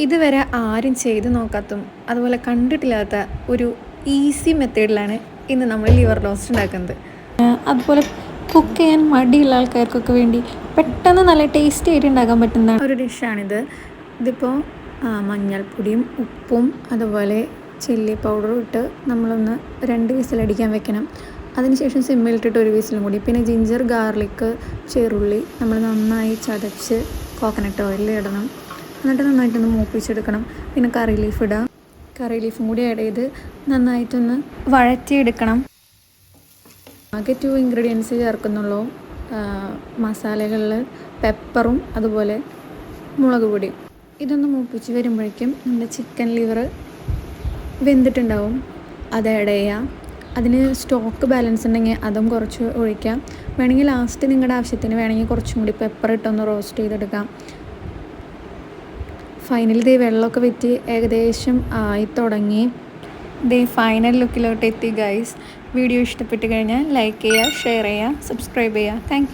ഇതുവരെ ആരും ചെയ്ത് നോക്കാത്തും അതുപോലെ കണ്ടിട്ടില്ലാത്ത ഒരു ഈസി മെത്തേഡിലാണ് ഇന്ന് നമ്മൾ ലിവർ റോസ്റ്റ് ഉണ്ടാക്കുന്നത്. അതുപോലെ കുക്ക് ചെയ്യാൻ മടിയുള്ള ആൾക്കാർക്കൊക്കെ വേണ്ടി പെട്ടെന്ന് നല്ല ടേസ്റ്റി ആയിട്ട് ഉണ്ടാക്കാൻ പറ്റുന്ന ഒരു ഡിഷാണിത് ഇതിപ്പോൾ മഞ്ഞൾപ്പൊടിയും ഉപ്പും അതുപോലെ ചില്ലി പൗഡറും ഇട്ട് നമ്മളൊന്ന് രണ്ട് വിസിലടിക്കാൻ വെക്കണം. അതിനുശേഷം സിമ്മിലിട്ടിട്ട് ഒരു വിസിലും കൂടി. പിന്നെ ജിഞ്ചർ ഗാർലിക്ക് ചെറുള്ളി നമ്മൾ നന്നായി ചതച്ച് കോക്കനട്ട് ഓയിലിൽ ഇടണം. എന്നിട്ട് നന്നായിട്ടൊന്ന് മൂപ്പിച്ചെടുക്കണം. പിന്നെ കറി ലീഫ് ഇടാം. കറി ലീഫും കൂടി ആഡ് ചെയ്ത് നന്നായിട്ടൊന്ന് വഴറ്റിയെടുക്കണം. ആകെ ടു ഇൻഗ്രീഡിയൻസ് ചേർക്കുന്നുള്ളൂ. മസാലകളിൽ പെപ്പറും അതുപോലെ മുളക് പൊടിയും ഇതൊന്ന് മൂപ്പിച്ച് വരുമ്പോഴേക്കും നമ്മുടെ ചിക്കൻ ലിവർ വെന്തിട്ടുണ്ടാവും. അത് ആഡ് ചെയ്യാം. അതിന് സ്റ്റോക്ക് ബാലൻസ് ഉണ്ടെങ്കിൽ അതും കുറച്ച് ഒഴിക്കാം. വേണമെങ്കിൽ ലാസ്റ്റ് നിങ്ങളുടെ ആവശ്യത്തിന് വേണമെങ്കിൽ കുറച്ചും കൂടി പെപ്പർ ഇട്ടൊന്ന് റോസ്റ്റ് ചെയ്തെടുക്കാം. ഫൈനൽ ദേ വെള്ളമൊക്കെ വെറ്റി ഏകദേശം ആയി തുടങ്ങി. ദേ ഫൈനൽ ലുക്കിലോട്ട് എത്തി ഗൈസ് വീഡിയോ ഇഷ്ടപ്പെട്ട് കഴിഞ്ഞാൽ ലൈക്ക് ചെയ്യുക ഷെയർ ചെയ്യുക സബ്സ്ക്രൈബ് ചെയ്യുക. താങ്ക്